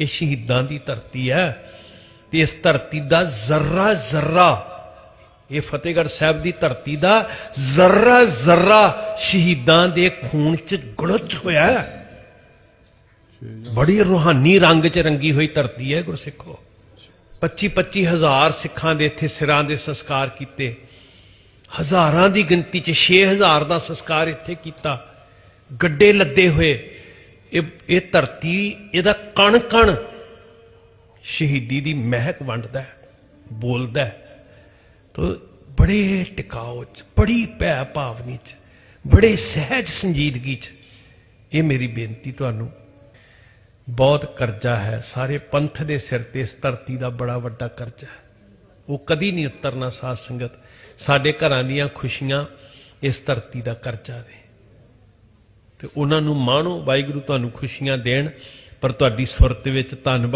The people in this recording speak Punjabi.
ਇਹ ਸ਼ਹੀਦਾਂ ਦੀ ਧਰਤੀ ਹੈ ਤੇ ਇਸ ਧਰਤੀ ਦਾ ਜ਼ਰਰਾ ਜ਼ਰਰਾ, ਇਹ ਫਤਿਹਗੜ੍ਹ ਸਾਹਿਬ ਦੀ ਧਰਤੀ ਦਾ ਜ਼ਰਰਾ ਜ਼ਰਰਾ ਸ਼ਹੀਦਾਂ ਦੇ ਖੂਨ 'ਚ ਗੁਲਚ ਹੋਇਆ ਹੈ। ਬੜੀ ਰੂਹਾਨੀ ਰੰਗ 'ਚ ਰੰਗੀ ਹੋਈ ਧਰਤੀ ਹੈ ਗੁਰਸਿੱਖੋ। 25 25 ਹਜ਼ਾਰ ਸਿੱਖਾਂ ਦੇ ਇੱਥੇ ਸਿਰਾਂ ਦੇ ਸੰਸਕਾਰ ਕੀਤੇ। ਹਜ਼ਾਰਾਂ ਦੀ ਗਿਣਤੀ 'ਚ 6000 ਦਾ ਸੰਸਕਾਰ ਇੱਥੇ ਕੀਤਾ। ਗੱਡੇ ਲੱਦੇ ਹੋਏ। ਇਹ ਇਹ ਧਰਤੀ, ਇਹਦਾ ਕਣ ਕਣ ਸ਼ਹੀਦੀ ਦੀ ਮਹਿਕ ਵੰਡਦਾ ਹੈ, ਬੋਲਦਾ ਹੈ। ਤੋ ਬੜੇ ਟਿਕਾਓ ਚ, ਬੜੀ ਭੈ ਭਾਵਨੀ ਚ, ਬੜੇ ਸਹਿਜ ਸੰਜੀਦਗੀ ਚ ਇਹ ਮੇਰੀ ਬੇਨਤੀ ਤੁਹਾਨੂੰ। ਬਹੁਤ ਕਰਜ਼ਾ ਹੈ, ਸਾਰੇ ਪੰਥ ਦੇ ਸਿਰ ਤੇ ਇਸ ਧਰਤੀ ਦਾ ਬੜਾ ਵੱਡਾ ਕਰਜ਼ਾ ਹੈ। ਉਹ ਕਦੀ ਨਹੀਂ ਉਤਰਨਾ ਸਾਧ ਸੰਗਤ। ਸਾਡੇ ਘਰਾਂ ਦੀਆਂ ਖੁਸ਼ੀਆਂ ਇਸ ਧਰਤੀ ਦਾ ਕਰਜ਼ਾ ਨੇ ਤੇ ਉਹਨਾਂ ਨੂੰ ਮਾਣੋ ਵਾਹਿਗੁਰੂ ਤੁਹਾਨੂੰ ਖੁਸ਼ੀਆਂ ਦੇਣ ਪਰ ਤੁਹਾਡੀ ਸੁਰਤ ਵਿੱਚ ਧੰਨ